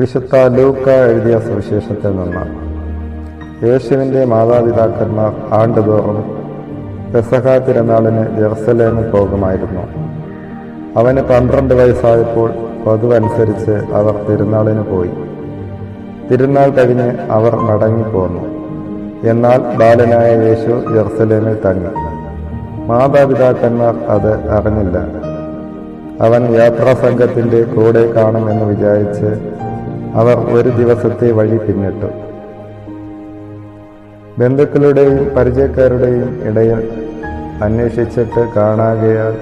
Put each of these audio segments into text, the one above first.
വിശുദ്ധ ലൂക്ക എഴുതിയ സുവിശേഷത്തിൽ നിന്ന്. യേശുവിന്റെ മാതാപിതാക്കന്മാർ ആണ്ടുതോറും പെസഹ തിരുനാളിന് ജെറുസലേമിൽ പോകുമായിരുന്നു. അവന് പന്ത്രണ്ട് വയസ്സായപ്പോൾ പതിവനുസരിച്ച് അവർ തിരുനാളിന് പോയി. തിരുനാൾ കഴിഞ്ഞ് അവർ മടങ്ങിപ്പോന്നു. എന്നാൽ ബാലനായ യേശു ജെറുസലേമിൽ തങ്ങി. മാതാപിതാക്കന്മാർ അത് അറിഞ്ഞില്ല. അവൻ യാത്രാസംഘത്തിന്റെ കൂടെ കാണുമെന്ന് വിചാരിച്ച് അവർ ഒരു ദിവസത്തെ വഴി പിന്നിട്ടു. ബന്ധുക്കളുടെയും പരിചയക്കാരുടെയും ഇടയിൽ അന്വേഷിച്ചിട്ട് കാണാകയാൽ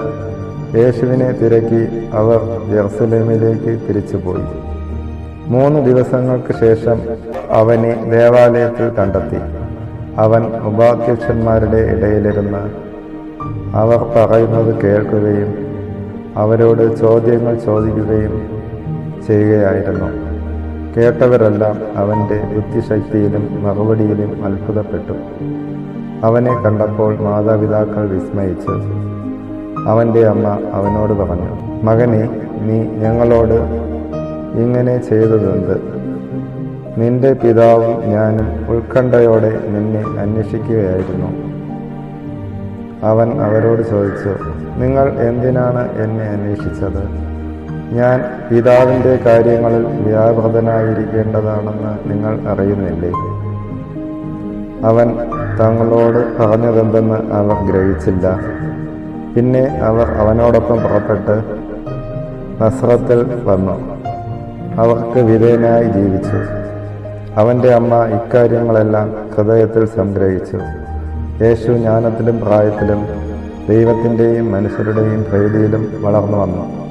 യേശുവിനെ തിരക്കി അവർ ജെറുസലേമിലേക്ക് തിരിച്ചുപോയി. മൂന്ന് ദിവസങ്ങൾക്ക് ശേഷം അവനെ ദേവാലയത്തിൽ കണ്ടെത്തി. അവൻ ഉപാധ്യക്ഷന്മാരുടെ ഇടയിലിരുന്ന് അവർ പറയുന്നത് കേൾക്കുകയും അവരോട് ചോദ്യങ്ങൾ ചോദിക്കുകയും ചെയ്യുകയായിരുന്നു. കേട്ടവരെല്ലാം അവന്റെ ബുദ്ധിശക്തിയിലും മറുപടിയിലും അത്ഭുതപ്പെട്ടു. അവനെ കണ്ടപ്പോൾ മാതാപിതാക്കൾ വിസ്മയിച്ചു. അവന്റെ അമ്മ അവനോട് പറഞ്ഞു മകനെ നീ ഞങ്ങളോട് ഇങ്ങനെ ചെയ്തതുണ്ട്. നിന്റെ പിതാവും ഞാനും ഉത്കണ്ഠയോടെ നിന്നെ അന്വേഷിക്കുകയായിരുന്നു. അവൻ അവരോട് ചോദിച്ചു നിങ്ങൾ എന്തിനാണ് എന്നെ അന്വേഷിച്ചത്? ഞാൻ പിതാവിന്റെ കാര്യങ്ങളിൽ വ്യാപൃതനായിരിക്കേണ്ടതാണെന്ന് നിങ്ങൾ അറിയുന്നില്ലേ? അവൻ തങ്ങളോട് പറഞ്ഞതെന്തെന്ന് അവർ ഗ്രഹിച്ചില്ല. പിന്നെ അവർ അവനോടൊപ്പം പുറപ്പെട്ട് നസ്രത്തിൽ വന്നു. അവർക്ക് വിധേയനായി ജീവിച്ചു. അവന്റെ അമ്മ ഇക്കാര്യങ്ങളെല്ലാം ഹൃദയത്തിൽ സംഗ്രഹിച്ചു. യേശു ജ്ഞാനത്തിലും പ്രായത്തിലും ദൈവത്തിന്റെയും മനുഷ്യരുടെയും പ്രീതിയിലും വളർന്നു വന്നു.